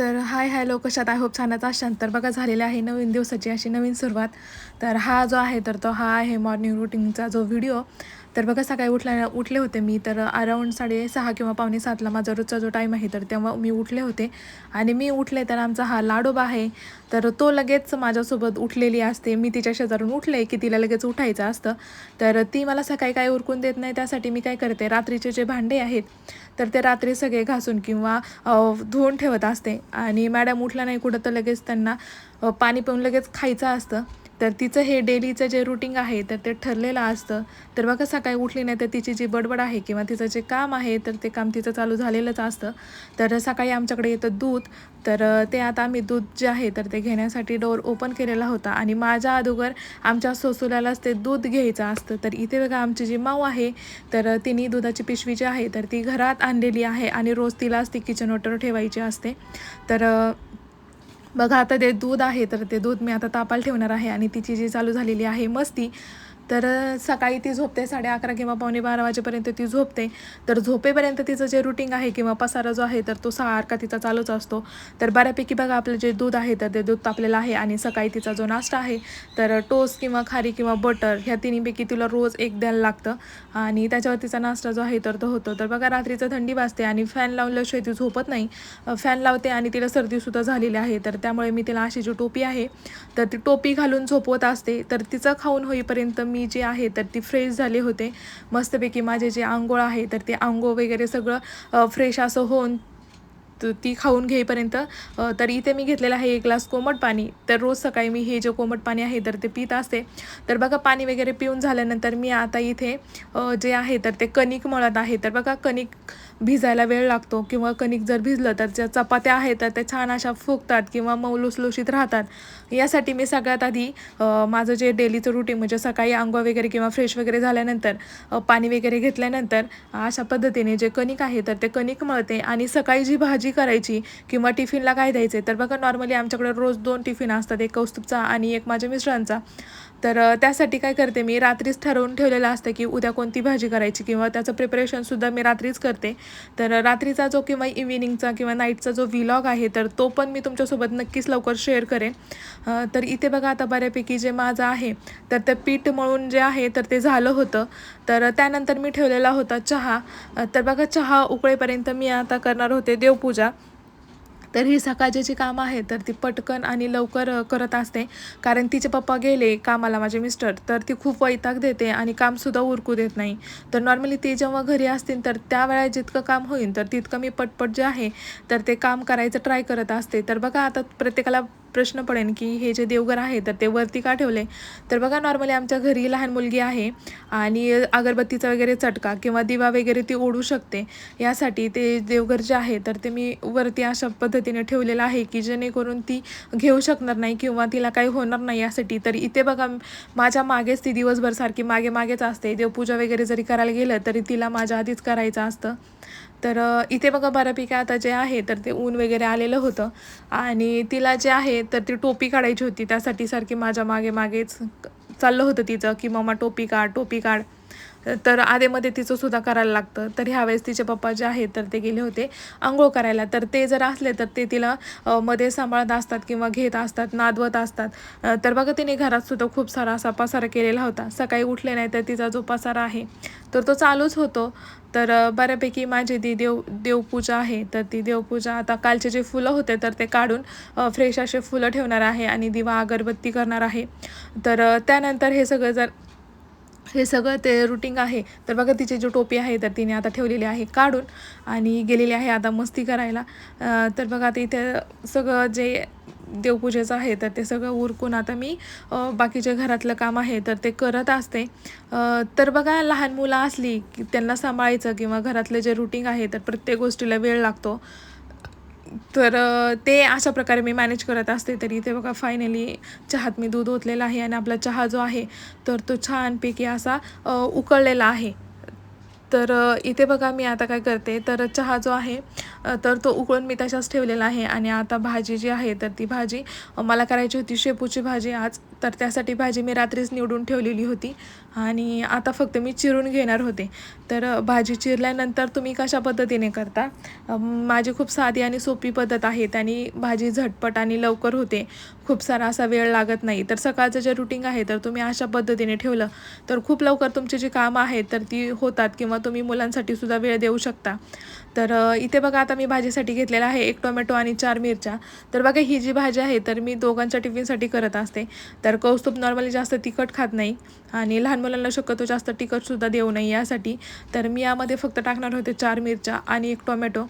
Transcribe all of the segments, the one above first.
तर hi hello कशात I hope छानच असाल तर बघा झालेला आहे नवीन दिवसाची अशी नवीन सुरुवात. तर हा जो आहे तर तो हा आहे मॉर्निंग रुटीनचा जो व्हिडिओ. तर बघा सकाळी उठल्या उठले होते मी. तर अराऊंड साडेसहा किंवा पावणे सातला माझा रोजचा जो टाईम आहे तर तेव्हा मी उठले होते. आणि मी उठले तर आमचा हा लाडोबा आहे. तर तो लगेच माझ्यासोबत उठलेली असते. मी तिच्या शेजारून उठले की तिला लगेच उठायचं असतं. तर ती मला सकाळी काय उरकून देत नाही त्यासाठी मी काय करते रात्रीचे जे भांडे आहेत तर ते रात्री सगळे घासून किंवा धुवून ठेवत असते. आणि मॅडम उठला नाही कुठं तर लगेच त्यांना पाणी पिऊन लगेच खायचं असतं. तर तिचं हे डेलीचं जे रुटीन आहे तर ते ठरलेलं असतं. तर बघा सकाळी उठली नाही तर तिची जी बडबड आहे किंवा तिचं जे काम आहे तर ते काम तिचं चालू झालेलंच असतं. तर सकाळी आमच्याकडे येतं दूध. तर ते आता आम्ही दूध जे आहे तर ते घेण्यासाठी डोअर ओपन केलेला होता. आणि माझ्या अगोदर आमच्या सोसुल्यालाच ते दूध घ्यायचं असतं. तर इथे बघा आमची जी माऊ आहे तर तिने दुधाची पिशवी जी आहे तर ती घरात आणलेली आहे आणि रोज तिलाच ती किचन वॉटर ठेवायची असते. तर बघा आता ते दूध आहे तर ते दूध मी आता तापायला ठेवणार आहे आणि तिची जी चालू झालेली आहे मस्ती तर सकाळी ती झोपते साडे अकरा किंवा पावणे बारा वाजेपर्यंत ती झोपते. तर झोपेपर्यंत तिचं जे रुटीन आहे किंवा पसारा जो आहे तर तो सारखा तिचा चालूच असतो. तर बऱ्यापैकी बघा आपलं जे दूध आहे तर ते दूध तापलेलं आहे आणि सकाळी तिचा जो नाश्ता आहे तर टोस्ट किंवा खारी किंवा बटर ह्या तिन्हीपैकी तिला रोज एक द्यायला लागतं. आणि त्याच्यावर तिचा नाश्ता जो आहे तर तो होतो. तर बघा रात्रीचं थंडी वाजते आणि फॅन लावल्याशिवाय ती झोपत नाही. फॅन लावते आणि तिला सर्दीसुद्धा झालेली आहे. तर त्यामुळे मी तिला अशी जी टोपी आहे तर ती टोपी घालून झोपवत असते. तर तिचं खाऊन होईपर्यंत मी जी आहे तर ती फ्रेश झाले होते. मस्तपैकी माझे जे आंघोळ आहे तर ते आंघोळ वगैरे सगळं फ्रेश असं होऊन ती खाऊन घेईपर्यंत तर इथे मी घेतलेलं आहे एक ग्लास कोमट पाणी. तर रोज सकाळी मी हे जे कोमट पाणी आहे तर ते पित असते. तर बघा पाणी वगैरे पिऊन झाल्यानंतर मी आता इथे जे आहे तर ते कणिक मळत आहे. तर बघा कणिक भिजायला वेळ लागतो किंवा कणिक जर भिजलं तर ज्या चपात्या आहेत तर त्या छान अशा फुगतात किंवा मऊ लुसलुशीत राहतात. यासाठी मी सगळ्यात आधी माझं जे डेलीचं रुटीन म्हणजे सकाळी आंघोळ वगैरे किंवा फ्रेश वगैरे झाल्यानंतर पाणी वगैरे घेतल्यानंतर अशा पद्धतीने जे कणिक आहे तर ते कणिक मळते आणि सकाळी जी भाजी करायची किंवा टिफिनला काय द्यायचे तर बघा नॉर्मली आमच्याकडे रोज दोन टिफिन असतात एक कौस्तुभचा आणि एक माझ्या मिस्टरांचा. तर त्यासाठी काय करते मी रात्रीच ठरवून ठेवलेलं असतं की उद्या कोणती भाजी करायची किंवा त्याचं प्रिपरेशनसुद्धा मी रात्रीच करते. तर रात्रीचा जो किंवा इव्हिनिंगचा किंवा नाईटचा जो व्हिलॉग आहे तर तो पण मी तुमच्यासोबत नक्कीच लवकर शेअर करेन. तर इथे बघा आता बऱ्यापैकी जे माझं आहे तर ते पीठ मळून जे आहे तर ते झालं होतं. तर त्यानंतर मी ठेवलेला होता चहा. तर बघा चहा उकळेपर्यंत मी आता करणार होते देवपूजा. तर ही सकाळची जी कामं आहेत तर ती पटकन आणि लवकर करत असते. कारण तिचे पप्पा गेले कामाला माझे मिस्टर तर ती खूप वैताग देते आणि कामसुद्धा उरकू देत नाही. तर नॉर्मली ते जेव्हा घरी असतील तर त्यावेळेला जितकं काम होईल तर तितकं मी पटपट जे आहे तर ते काम करायचं ट्राय करत असते. तर बघा आता प्रत्येकाला प्रश्न पडेल की हे जे देवघर आहे तर ते वरती का ठेवले? तर बघा नॉर्मली आमच्या घरी लहान मुलगी आहे आणि अगरबत्तीचा वगैरे चटका किंवा दिवा वगैरे ती ओढू शकते. यासाठी ते देवघर जे आहे तर ते मी वरती अशा पद्धतीने ठेवलेलं आहे की जेणेकरून ती घेऊ शकणार नाही किंवा तिला काही होणार नाही यासाठी. तर इथे बघा माझ्या मागेच ती दिवसभर सारखी मागे मागेच असते. देवपूजा वगैरे जरी करायला गेलं तरी तिला माझ्या आधीच करायचं असतं. तर इथे बघा बऱ्यापैकी आता जे आहे तर ते ऊन वगैरे आलेलं होतं. आणि तिला जे आहे तर ती टोपी काढायची होती. त्यासाठी सारखी माझ्या मागे मागेच चाललं होतं तिचं की मम्मा टोपी काढ टोपी काढ. तर आधेमध्ये तिचं सुद्धा करायला लागतं. तर ह्यावेळेस तिचे पप्पा जे आहेत तर ते गेले होते आंघोळ करायला. तर ते जर असले तर ते तिला मध्ये सांभाळत असतात किंवा घेत असतात नादवत असतात. तर बघा तिने घरात सुद्धा खूप सारा असा पसारा केलेला होता. सकाळी उठले नाही तर तिचा जो पसारा आहे तर तो चालूच होतो. तर बऱ्यापैकी माझी ती देव देवपूजा आहे. तर ती देवपूजा आता कालचे जे फुलं होते तर ते काढून फ्रेश असे फुलं ठेवणार आहे आणि दिवा अगरबत्ती करणार आहे. तर त्यानंतर हे सगळं जर हे सगळं ते रुटीन आहे. तर बघा तिची जी टोपी आहे तर तिने आता ठेवलेली आहे काढून आणि गेलेली आहे आता मस्ती करायला. तर बघा आता इथे सगळं जे देवपूजेचं आहे तर ते सगळं उरकून आता मी बाकीचे घरातलं काम आहे तर ते करत असते. तर बघा लहान मुलं असली की त्यांना सांभाळायचं किंवा घरातलं जे रुटीन आहे तर प्रत्येक गोष्टीला वेळ लागतो. तर ते अशा प्रकारे मी मॅनेज करत असते तरी इथे बघा फायनली चहात मी दूध ओतलेलं आहे आणि आपला चहा जो आहे तर तो छानपैकी असा उकळलेला आहे. तर इथे बघा मी आता काय करते तर चहा जो आहे तर तो उकळून मी तशाच ठेवलेला आहे. आणि आता भाजी जी आहे तर ती भाजी मला करायची होती शेपूची भाजी आज. तर त्यासाठी भाजी मी रात्रीच निवडून ठेवलेली होती. आणि आता फक्त मी चिरून घेणार होते. तर भाजी चिरल्यानंतर तुम्ही कशा पद्धतीने करता? माझी खूप साधी आणि सोपी पद्धत आहे. त्याने भाजी झटपट आणि लवकर होते. खूप सारा असा वेळ लागत नाही. तर सकाळचं जे रुटीन आहे तर तुम्ही अशा पद्धतीने ठेवलं. तर खूप लवकर तुमची जी कामं आहेत तर ती होतात किंवा तुम्ही मुलांसाठी सुद्धा वेळ देऊ शकता. तर इथे बघा आता मी भाजीसाठी घेतलेला आहे एक टोमॅटो आणि चार मिरच्या. तर बघा ही जी भाजी आहे तर मी दोघांच्या टिफिनसाठी करत असते. तर तर कौस्तुभ नॉर्मली जास्त तिखट खात नाही आणि लहान मुलांना शक्यतो जास्त तिखटसुद्धा देऊ नये यासाठी. तर मी यामध्ये फक्त टाकणार होते चार मिरच्या आणि एक टोमॅटो.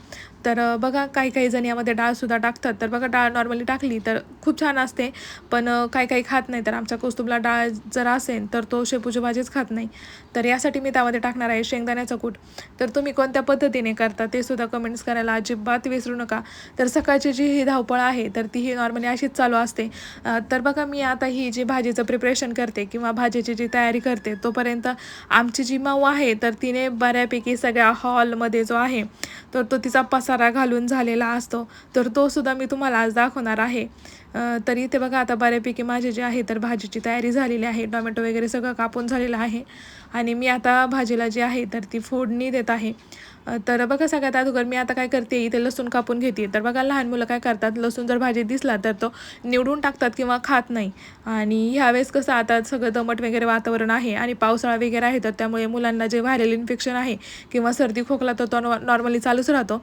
तर बघा काही काही जण यामध्ये डाळसुद्धा टाकतात. तर बघा डाळ नॉर्मली टाकली तर खूप छान असते. पण काही काही खात नाही तर आमच्या कौस्तुभला डाळ जर असेल तर तो शेपूची भाजीच खात नाही. तर यासाठी मी त्यामध्ये टाकणार आहे शेंगदाण्याचा कूट. तर तुम्ही कोणत्या पद्धतीने करता ते सुद्धा कमेंट्स करायला अजिबात विसरू नका. तर सकाळची जी ही धावपळ आहे तर ती ही नॉर्मली अशीच चालू असते. तर बघा मी आता ही जी भाजीचं प्रिपरेशन करते किंवा भाजीची जी तयारी करते तोपर्यंत आमची जी मऊ आहे तर तिने बऱ्यापैकी सगळ्या हॉलमध्ये जो आहे तर तो तिचा पसारा घालून झालेला असतो. तर तो सुद्धा मी तुम्हाला आज दाखवणार आहे. तर इथे बघा आता बऱ्यापैकी माझी जी आहे तर भाजीची तयारी झालेली आहे. टोमॅटो वगैरे सगळं कापून झालेलं आहे. आणि मी आता भाजीला जी आहे तर ती फोडणी देत आहे. तर बघा सगळ्यात अगोदर मी आता काय करते इथे लसूण कापून घेते. तर बघा लहान मुलं काय करतात लसूण जर भाजी दिसला तर तो निवडून टाकतात किंवा खात नाही. आणि ह्यावेळेस कसं आता सगळं दमट वगैरे वातावरण आहे आणि पावसाळा वगैरे आहे तर त्यामुळे मुलांना जे व्हायरल इन्फेक्शन आहे किंवा सर्दी खोकला तर तो नॉर्मली चालूच राहतो.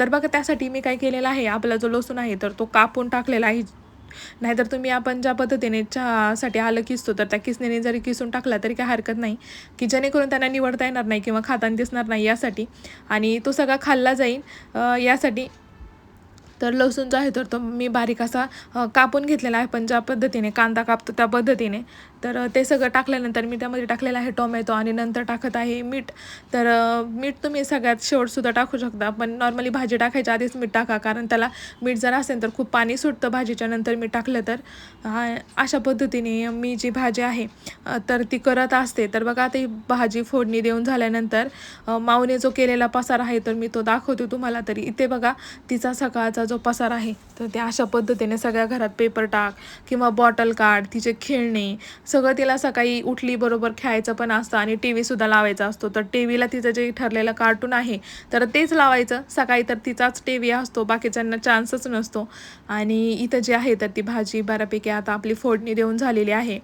तर बघा त्यासाठी मी काय केलेलं आहे आपला जो लसूण आहे तर तो कापून टाकलेला आहे. नाहीतर तुम्ही आपण ज्या पद्धतीने चहासाठी आलं किसतो तर त्या किसण्याने जरी किसून टाकला तरी काही हरकत नाही. की जेणेकरून त्यांना निवडता येणार नाही किंवा खाताना दिसणार नाही यासाठी. आणि तो सगळा खाल्ला जाईल यासाठी तर लसूण जो आहे तर तो मी बारीक असा कापून घेतलेला आहे पण ज्या पद्धतीने कांदा कापतो त्या पद्धतीने. तर ते सगळं टाकल्यानंतर मी त्यामध्ये टाकलेलं आहे टोमॅटो आणि नंतर टाकत आहे मीठ. तर मीठ तुम्ही सगळ्यात शेवटसुद्धा टाकू शकता पण नॉर्मली भाजी टाकायच्या आधीच मीठ टाका कारण त्याला मीठ जर असेल तर खूप पाणी सुटतं भाजीच्या नंतर मीठ टाकलं तर. अशा पद्धतीने मी जी भाजी आहे तर ती करत असते. तर बघा ती भाजी फोडणी देऊन झाल्यानंतर माऊने जो केलेला पसार आहे तर मी तो दाखवते तुम्हाला. तरी इथे बघा तिचा सकाळचा जो पसार आहे तर ते अशा पद्धतीने सगळ्या घरात पेपर टाक किंवा बॉटल काढ तिचे खेळणे सगळं तिला सकाळी उठली बरोबर खेळायचं पण असतं आणि टी व्हीसुद्धा लावायचा असतो. तर टी व्हीला तिचं जे ठरलेलं कार्टून आहे तर तेच लावायचं. सकाळी तर तिचाच टी व्ही असतो बाकीच्यांना चान्सच नसतो. आणि इथं जे आहे तर ती भाजी बऱ्यापैकी आता आपली फोडणी देऊन झालेली आहे.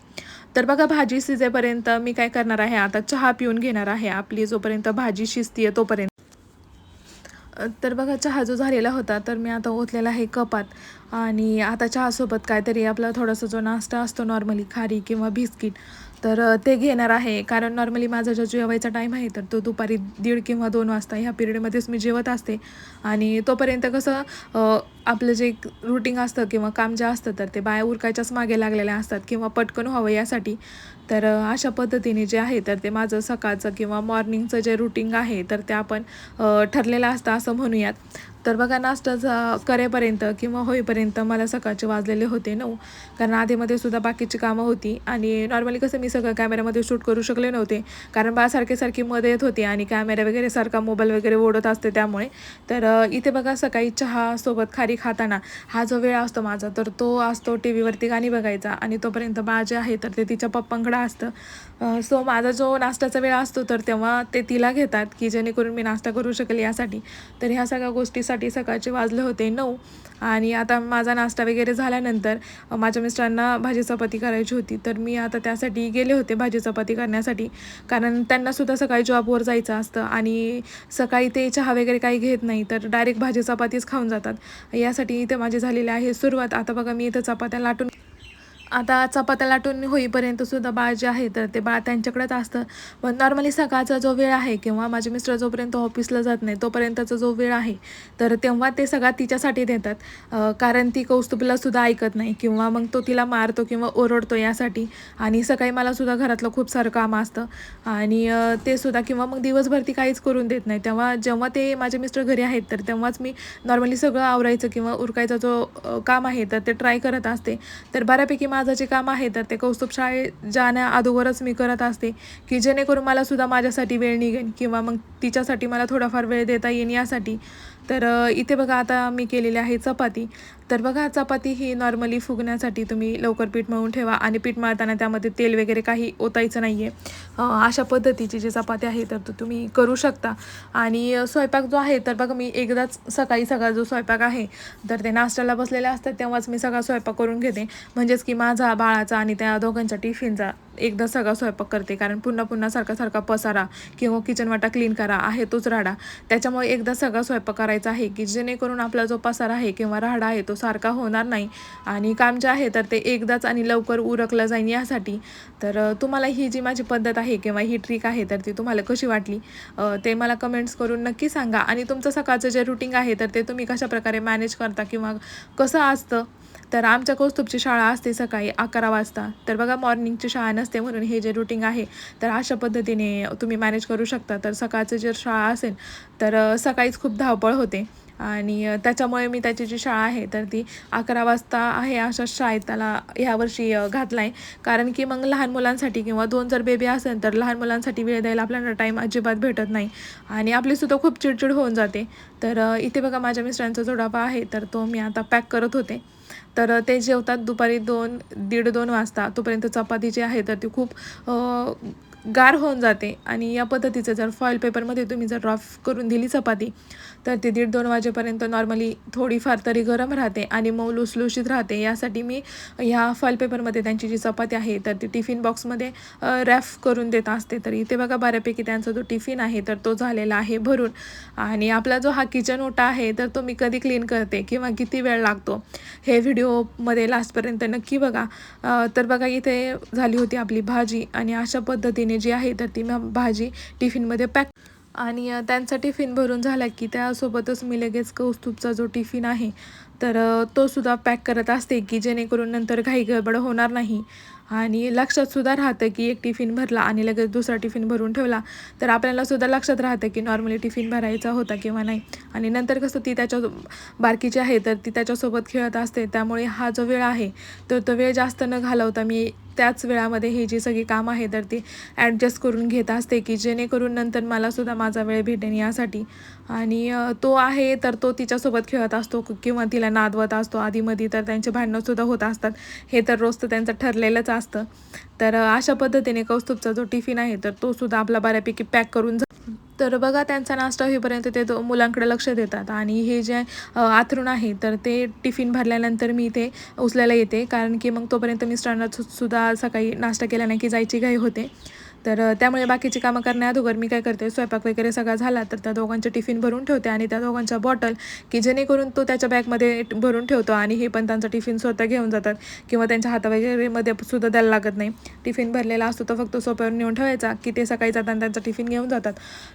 तर बघा भाजी शिजेपर्यंत मी काय करणार आहे? आता चहा पिऊन घेणार आहे. आपली जोपर्यंत भाजी शिजतीये तोपर्यंत. तर बघा चहा जो झालेला होता तर मी आता ओतलेला आहे कपात. आणि आता चहासोबत काहीतरी आपला थोडासा जो नाश्ता असतो नॉर्मली खारी किंवा बिस्किट तर ते घेणार आहे. कारण नॉर्मली माझा जो जेवायचा टाईम आहे तर तो दुपारी दीड किंवा दोन वाजता ह्या पिरियडमध्येच मी जेवत असते. आणि तोपर्यंत कसं आपलं जे रुटीन असतं किंवा काम जे असतं तर ते बाया उरकायच्याच मागे लागलेल्या असतात किंवा पटकन व्हावं यासाठी. तर अशा पद्धतीने जे आहे तर ते माझं सकाळचं किंवा मॉर्निंगचं जे रुटीन आहे तर ते आपण ठरलेलं असतं असं म्हणूयात. तर बघा नाश्ता झा- करेपर्यंत किंवा होईपर्यंत मला सकाळचे वाजलेले होते नऊ. कारण आधीमध्ये सुद्धा बाकीची कामं होती आणि नॉर्मली कसं मी सगळं कॅमेऱ्यामध्ये शूट करू शकले नव्हते. कारण बा सारखी मध्ये येत होती आणि कॅमेरा वगैरे सारखा मोबाईल वगैरे ओढत असते त्यामुळे. तर इथे बघा सकाळी चहासोबत खारी खाताना हा जो वेळ असतो माझा तर तो असतो टी व्हीवरती गाणी बघायचा आणि तोपर्यंत बाळ जे आहे तर ते तिच्या पप्पांकडं असतं. सो माझा जो नाश्त्याचा वेळ असतो तर तेव्हा ते तिला घेतात की जेणेकरून मी नाश्ता करू शकेल यासाठी. तर ह्या सगळ्या गोष्टीसाठी सकाळचे वाजले होते नऊ. आणि आता माझा नाश्ता वगैरे झाल्यानंतर माझ्या मिस्टरांना भाजी चपाती करायची होती. तर मी आता त्यासाठी गेले होते भाजी चपाती करण्यासाठी. कारण त्यांनासुद्धा सकाळी जॉबवर जायचं असतं. आणि सकाळी ते चहा वगैरे काही घेत नाही तर डायरेक्ट भाजी चपातीच खाऊन जातात. यासाठी इथे माझी झालेली आहे सुरुवात. आता बघा मी इथं चपात्या लाटून आता चपात्या लाटून होईपर्यंत सुद्धा बाळ जे आहे तर ते बाळ त्यांच्याकडेच असतं. पण नॉर्मली सकाळचा जो वेळ आहे किंवा माझे मिस्टर जोपर्यंत ऑफिसला जात नाही तोपर्यंतचा जो वेळ आहे तर तेव्हा ते सगळा तिच्यासाठी देतात. कारण ती कौस्तुभला सुद्धा ऐकत नाही किंवा मग तो तिला मारतो किंवा ओरडतो यासाठी. आणि सकाळी मला सुद्धा घरातलं खूप सारं काम असतं. आणि ते सुद्धा किंवा मग दिवसभर ती काहीच करून देत नाही. तेव्हा जेव्हा ते माझे मिस्टर घरी आहेत तर तेव्हाच मी नॉर्मली सगळं आवरायचं किंवा उरकायचा जो काम आहे तर ते ट्राय करत असते. तर बऱ्यापैकी माझं जे काम आहे तर ते कौस्तुभ शाळेत जाण्या अगोदरच मी करत असते की जेणेकरून मला सुद्धा माझ्यासाठी वेळ निघेल किंवा मग तिच्यासाठी मला थोडाफार वेळ देता येईन यासाठी. तर इथे बघा आता मी केलेली आहे चपाती. तर बघा चपाती ही नॉर्मली फुगण्यासाठी तुम्ही लवकर पीठ मळून ठेवा आणि पीठ मळताना त्यामध्ये तेल वगैरे काही ओतायचं नाही आहे अशा पद्धतीची जी चपाती आहे तर तो तुम्ही करू शकता. आणि स्वयंपाक जो आहे तर बघा मी एकदाच सकाळी सगळा जो स्वयंपाक आहे तर ते नाश्त्याला बसलेले असतात तेव्हाच मी सगळा स्वयंपाक करून घेते. म्हणजेच की माझा बाळाचा आणि त्या दोघांच्या टिफिनचा एकदा सगळा स्वयंपाक करते. कारण पुन्हा पुन्हा सारखा सारखा पसारा किंवा किचन वाटा क्लीन करा आहे तोच राडा. त्याच्यामुळे एकदा सगळा स्वयंपाक करायचा आहे की जेणेकरून आपला जो पसारा आहे किंवा राडा आहे तो सारखा होणार नाही. आणि काम जे आहे तर ते एकदाच आणि लवकर उरकलं जाईल यासाठी. तर तुम्हाला ही जी माझी पद्धत आहे किंवा ही ट्रिक आहे तर ती तुम्हाला कशी वाटली? ते मला कमेंट्स करून नक्की सांगा. आणि तुमचं सकाळचं जे रुटीन आहे तर ते तुम्ही कशाप्रकारे मॅनेज करता किंवा कसं असतं? तर आमच्या कौस्तुभची शाळा असते सकाळी अकरा वाजता. तर बघा मॉर्निंगची शाळा नसते म्हणून हे जे रुटीन आहे तर अशा पद्धतीने तुम्ही मॅनेज करू शकता. तर सकाळचं जर शाळा असेल तर सकाळीच खूप धावपळ होते. आणि त्याच्यामुळे मी त्याची जी शाळा आहे तर ती अकरा वाजता आहे अशा शाळेत त्याला ह्यावर्षी घातला आहे कारण की मग लहान मुलांसाठी किंवा दोन जर बेबी असेल तर लहान मुलांसाठी वेळ द्यायला आपल्याला टाईम अजिबात भेटत नाही. आणि आपलीसुद्धा खूप चिडचिड होऊन जाते. तर इथे बघा माझ्या मिस्टरांचा जोडापा आहे तर तो मी आता पॅक करत होते. तर ते जेवतात दुपारी दोन दीड दोन वाजता. तोपर्यंत चपाती जी आहे तर ती खूप गार होऊन जाते. आणि या पद्धतीचं जर फॉईल पेपरमध्ये तुम्ही जर रफ करून दिली चपाती तर ती दीड दोन वाजेपर्यंत नॉर्मली थोडीफार तरी गरम राहते आणि मऊ लुसलुशीत राहते. यासाठी मी ह्या फॉईल पेपरमध्ये त्यांची जी चपाती आहे तर ती टिफिन बॉक्समध्ये रॅफ करून देत असते. तर इथे बघा बऱ्यापैकी त्यांचा जो टिफिन आहे तर तो झालेला आहे भरून. आणि आपला जो हा किचन ओटा आहे तर तो मी कधी क्लीन करते किंवा किती वेळ लागतो हे व्हिडिओमध्ये लास्टपर्यंत नक्की बघा. तर बघा इथे झाली होती आपली भाजी. आणि अशा पद्धतीने जी आहे तर ती मी भाजी टिफिनमध्ये पॅक आणि त्यांचा टिफिन भरून झाला की त्यासोबतच मी लगेच कौस्तुभचा जो टिफिन आहे तर तो सुद्धा पॅक करत असते की जेणेकरून नंतर घाई गडबड होणार नाही. आणि लक्षातसुद्धा राहतं की एक टिफिन भरला आणि लगेच दुसरा टिफिन भरून ठेवला तर आपल्यालासुद्धा लक्षात राहतं की नॉर्मली टिफिन भरायचा होता किंवा नाही. आणि नंतर कसं ती त्याच्या बारकीची आहे तर ती त्याच्यासोबत खेळत असते. त्यामुळे हा जो वेळ आहे तर तो वेळ जास्त न घालवता मी त्याच वेळामध्ये ही जी सगळी कामं आहे तर ती ॲडजस्ट करून घेत असते की जेणेकरून नंतर मला सुद्धा माझा वेळ भेटेन यासाठी. आणि तो आहे तर तो तिच्यासोबत खेळत असतो किंवा तिला नादवत असतो. आधीमध्ये तर त्यांचे भांडणंसुद्धा होत असतात. हे तर रोजचं त्यांचं ठरलेलंच असतं. तर अशा पद्धतीने कौस्तुभचा जो टिफिन आहे तर तो सुद्धा आपला बऱ्यापैकी पॅक करून जा- तर बघा त्यांचा नाश्ता होईपर्यंत ते मुलांकडे लक्ष देतात. आणि हे जे अ, आथरून आहे तर ते टिफिन भरल्यानंतर मी ते उचलायला येते. कारण की मग तोपर्यंत मिस्टरांना सुद्धा सकाळी नाश्ता केला नाही की जायची घाई होते. तर त्यामुळे बाकीची कामं करण्याअगोदर मी काय करते स्वयंपाक वगैरे सगळा झाला तर त्या दोघांचे टिफिन भरून ठेवते आणि त्या दोघांच्या बॉटल की जेणेकरून तो त्याच्या बॅगमध्ये भरून ठेवतो आणि हे पण त्यांचा टिफिन स्वतः घेऊन जातात किंवा त्यांच्या हाता वगैरेमध्ये सुद्धा द्यायला लागत नाही. टिफिन भरलेला असतो तर फक्त सोप्यावर नेऊन ठेवायचा की ते सकाळी जाताना त्यांचा टिफिन घेऊन जातात.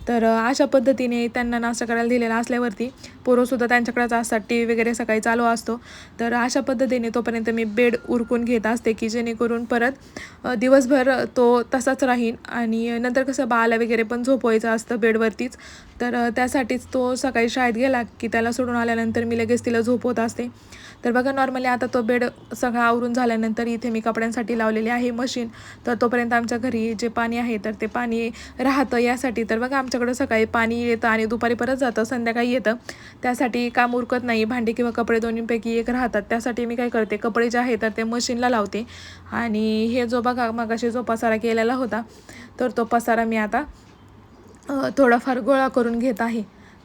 तर अशा पद्धतीने त्यांना नाश्ता करायला दिलेला असल्यावरती पोरंसुद्धा त्यांच्याकडेच असतात टी व्ही वगैरे सकाळी चालू असतो. तर अशा पद्धतीने तोपर्यंत मी बेड उरकून घेत असते की जेणेकरून परत दिवसभर तो तसाच राहीन आणि नंतर कसं बाळाला वगैरे पण झोपवायचं असतं बेडवरतीच. तर त्यासाठीच तो सकाळी शाळेत गेला की त्याला सोडून आल्यानंतर मी लगेच तिला झोपवत असते. तर बघा नॉर्मली आता तो बेड सगळा आवरून झाल्यानंतर इथे मी कपड्यांसाठी लावलेली आहे मशीन तर तोपर्यंत आमच्या घरी जे पाणी आहे तर ते पाणी राहतं यासाठी. तर बघा आमच्याकडं सकाळी पाणी येतं आणि दुपारी परत जातं संध्याकाळी येतं. त्यासाठी काम उरकत नाही भांडी किंवा कपडे दोन्हीपैकी एक राहतात. त्यासाठी मी काय करते कपडे जे आहे तर ते मशीनला लावते. आणि हे जो बघा मगाशी जो पसारा केलेला होता तर तो पसारा मी आता थोडाफार गोळा करून घेत आहे.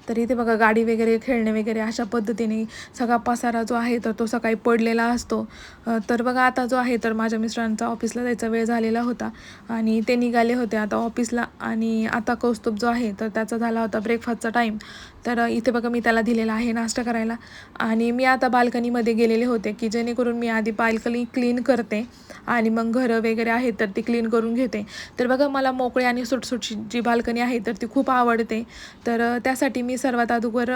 तर इथे बघा गाडी वगैरे खेळणे वगैरे अशा पद्धतीने सगळा पसारा जो आहे तर तो सकाळी पडलेला असतो. तर बघा आता जो आहे तर माझ्या मिस्टरांचा ऑफिसला जायचा वेळ झालेला होता आणि ते निघाले होते आता ऑफिसला आणि आता कौस्तुभ जो आहे तर त्याचा झाला होता ब्रेकफास्टचा टाईम तर इथे बघा मी त्याला दिलेला आहे नाश्ता करायला. आणि मी आता बाल्कनीमध्ये गेलेले होते की जेणेकरून मी आधी बाल्कनी क्लीन करते आणि मग घरं वगैरे आहेत तर ती क्लीन करून घेते. तर बघा मला मोकळी आणि सुटसुटची जी बाल्कनी आहे तर ती खूप आवडते. तर त्यासाठी मी सर्वात अगोदर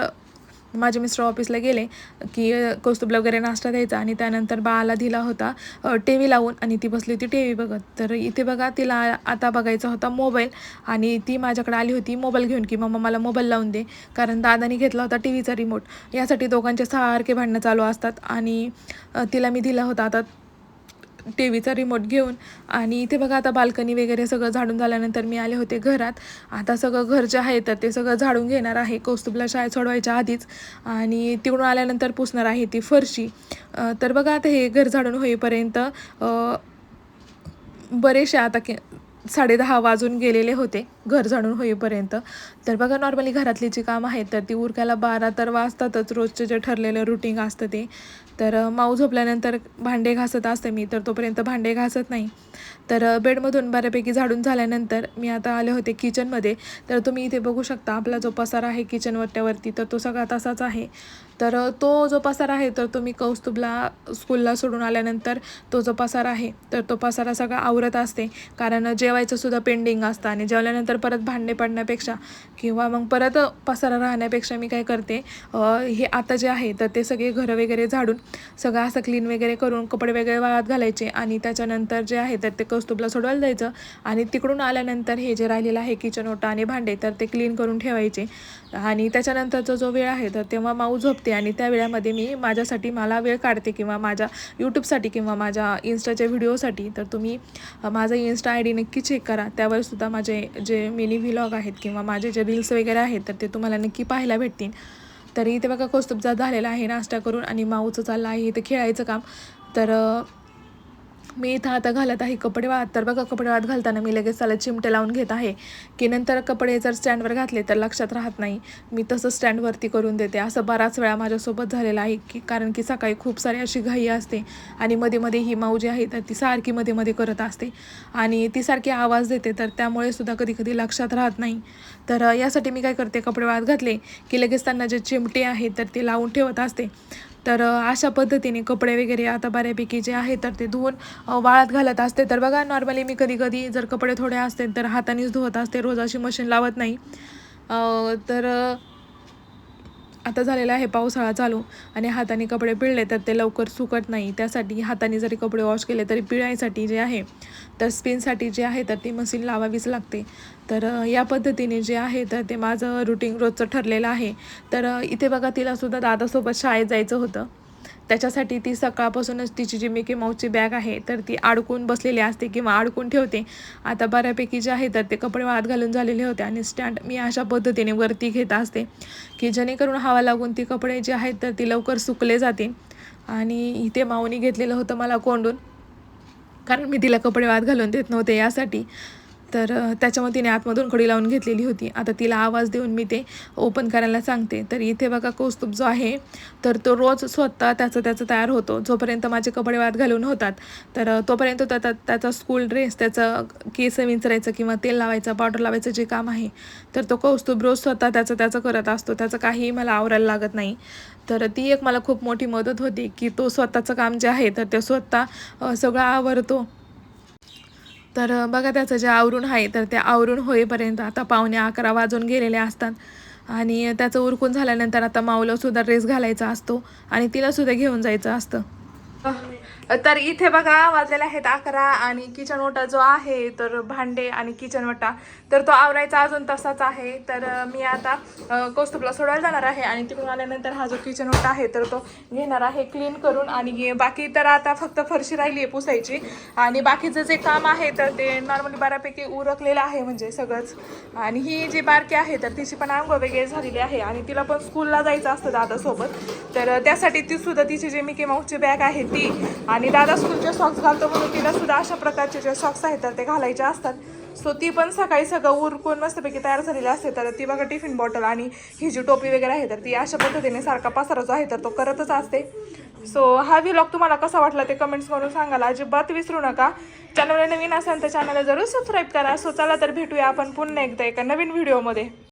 माझे मिस्टर ऑफिसला गेले की कौस्तुभला वगैरे नाश्ता द्यायचा आणि त्यानंतर बाळाला दिला होता टी व्ही लावून आणि ती बसली होती टी व्ही बघत. तर इथे बघा तिला आता बघायचा होता मोबाईल आणि ती माझ्याकडे आली होती मोबाईल घेऊन की मम्मा मला मोबाईल लावून दे. कारण दादानी घेतला होता टी व्हीचा रिमोट यासाठी दोघांचे सारखे भांडणं चालू असतात आणि तिला मी दिला होता. आता टी व्हीचा रिमोट घेऊन आणि इथे बघा आता बाल्कनी वगैरे सगळं झाडून झाल्यानंतर मी आले होते घरात. आता सगळं घर जे आहे तर ते सगळं झाडून घेणार आहे. कौस्तुभला शाळेत सोडवायच्या आधीच. आणि तिकडून आल्यानंतर पुसणार आहे ती फरशी. तर बघा आता हे घर झाडून होईपर्यंत बरेचसे आता की साडेदहा वाजून गेलेले होते घर झाडून होईपर्यंत. तर बघा नॉर्मली घरातली जी कामं आहेत तर ती उरकायला बारा तर वाजतातच रोजचे जे ठरलेलं रुटीन असतं ते. तर माऊ झोपल्यानंतर भांडे घासत असते मी तर तोपर्यंत भांडे घासत नाही. तर बेडमधून बऱ्यापैकी झाडून झाल्यानंतर मी आता आले होते किचनमध्ये तर तुम्ही इथे बघू शकता आपला जो पसारा आहे किचन वट्ट्यावरती तर तो सगळा तसाच आहे. तर तो जो पसार आहे तर तो मी कौस्तुभला स्कूलला सोडून आल्यानंतर तो जो पसार आहे तर तो पसारा सगळा आवरत असते. कारण जेवायचंसुद्धा पेंडिंग असतं आणि जेवल्यानंतर परत भांडे पडण्यापेक्षा किंवा मग परत पसारा राहण्यापेक्षा मी काय करते हे आता जे आहे तर ते सगळे घरं वगैरे झाडून सगळं असं क्लीन वगैरे करून कपडे वगैरे वाळत घालायचे आणि त्याच्यानंतर जे आहे तर ते कौस्तुभला सोडवायला द्यायचं आणि तिकडून आल्यानंतर हे जे राहिलेलं आहे किचन ओटा आणि भांडे तर ते क्लीन करून ठेवायचे. आणि त्याच्यानंतरचा जो वेळ आहे तर तेव्हा माऊ झोपते. आणि त्या वेळामध्ये मी माझ्यासाठी मला वेळ काढते किंवा माझ्या यूट्यूबसाठी किंवा माझ्या इन्स्टाच्या व्हिडिओसाठी तर तुम्ही माझा इन्स्टा आय डी नक्की चेक करा. त्यावरसुद्धा माझे जे मिनी व्हिलॉग आहेत किंवा माझे जे रील्स वगैरे आहेत तर ते तुम्हाला नक्की पाहायला भेटतील. तरी इथे बघा कौस्तुभचा झालेला आहे नाश्ता करून आणि माऊचं चाललं आहे इथे खेळायचं काम. तर मी इथं आता घालत आहे कपडे वाळत. तर बघा कपडे वाळत घालताना मी लगेच त्याला चिमटे लावून घेत आहे. की नंतर कपडे जर स्टँडवर घातले तर लक्षात राहत नाही. मी तसं स्टँडवरती करून देते. असं बराच वेळा माझ्यासोबत झालेलं आहे की कारण की सकाळी खूप सारी अशी घाई असते आणि मध्ये मध्ये ही माऊ जी आहे तर ती सारखी मध्ये मध्ये करत असते. आणि ती सारखी आवाज देते तर त्यामुळे सुद्धा कधी कधी लक्षात राहत नाही. तर यासाठी मी काय करते कपडे वाळत घातले की लगेच त्यांना जे चिमटे आहेत तर ते लावून ठेवत असते. तर अशा पद्धतीने कपडे वगैरे आता बऱ्यापैकी जे आहे तर ते धुवून वाळत घालत असते. तर बघा नॉर्मली मी कधी कधी जर कपडे थोडे असतील तर हातानेच धुवत असते. रोज अशी मशीन लावत नाही. तर आता झालेला आहे पावसाळा चालू आणि हाताने कपडे पिळले तर ते लवकर सुकत नाही. त्यासाठी हाताने जरी कपडे वॉश केले तरी पिळायसाठी जे आहे तर स्पिनसाठी जे आहे तर ती मशीन लावावीच लागते. तर या पद्धतीने जे आहे तर ते माझं रुटीन रोजचं ठरलेलं आहे. तर इथे बघा तिलासुद्धा दादासोबत शाळेत जायचं होतं. त्याच्यासाठी ती सकाळपासूनच तिची जी मिकी माऊची बॅग आहे तर ती अडकून बसलेली असते किंवा अडकून ठेवते. आता बऱ्यापैकी जे आहे तर ते कपडे वाहत घालून झालेले होते आणि स्टँड मी अशा पद्धतीने वरती घेत असते की जेणेकरून हवा लागून ती कपडे जे आहेत तर ती लवकर सुकले जाते आणि इथे माऊनी घेतलेलं होतं मला कोंडून कारण मी तिला कपडे वाहत घालून देत नव्हते यासाठी. तर त्याच्यामुळे तिने आतमधून कडी लावून घेतलेली होती. आता तिला आवाज देऊन मी ते ओपन करायला सांगते. तर इथे बघा कौस्तुभ जो आहे तर तो रोज स्वतः त्याचं त्याचं तयार होतो. जोपर्यंत माझे कपडे वाद घालून होतात तर तोपर्यंत त्याचा त्याचा स्कूल ड्रेस त्याचं केस विंचरायचं किंवा तेल लावायचं पावडर लावायचं जे काम आहे तर तो कौस्तुभ रोज स्वतः त्याचं त्याचं करत असतो. त्याचं काहीही मला आवरायला लागत नाही. तर ती एक मला खूप मोठी मदत होती की तो स्वतःचं काम जे आहे तर ते स्वतः सगळं आवरतो. तर बघा त्याचं जे आवरून आहे तर ते आवरून होईपर्यंत आता पावणे अकरा वाजून गेलेले असतात. आणि त्याचं उरकून झाल्यानंतर आता माऊलासुद्धा ड्रेस घालायचा असतो आणि तिलासुद्धा घेऊन जायचं असतं. तर इथे बघा वाजलेले आहेत अकरा आणि किचन ओटा जो आहे तर भांडे आणि किचनवटा तर तो आवरायचा अजून तसाच आहे. तर मी आता कौस्तुभला सोडायला जाणार आहे आणि तिकडून आल्यानंतर हा जो किचन होता आहे तर तो घेणार आहे क्लीन करून आणि बाकी तर आता फक्त फरशी राहिली आहे पुसायची. आणि बाकीचं जे काम आहे तर ते नॉर्मली बऱ्यापैकी उरकलेलं आहे म्हणजे सगळंच. आणि ही जी बारकी आहे तर तिची पण आंघोळ वगैरे झालेली आहे आणि तिला पण स्कूलला जायचं असतं दादासोबत. तर त्यासाठी ती सुद्धा तिची जी मिकी माऊसची बॅग आहे ती आणि दादा स्कूलचे सॉक्स घालतो म्हणून तिला सुद्धा अशा प्रकारचे जे सॉक्स आहेत तर ते घालायचे असतात. सो ती पण सकाळी सगळं उरकून मस्तपैकी तयार झालेली असते. तर ती बघा टिफिन बॉटल आणि ही जी टोपी वगैरे आहे तर ती अशा पद्धतीने सारखा पसारा जो आहे तर तो करतच असते. सो हा व्हिलॉग तुम्हाला कसा वाटला ते कमेंट्स करून सांगाल अजिबात विसरू नका. चॅनलला नवीन असेल तर चॅनलला जरूर सबस्क्राईब करा. सो चला तर भेटूया आपण पुन्हा एकदा एका नवीन व्हिडिओमध्ये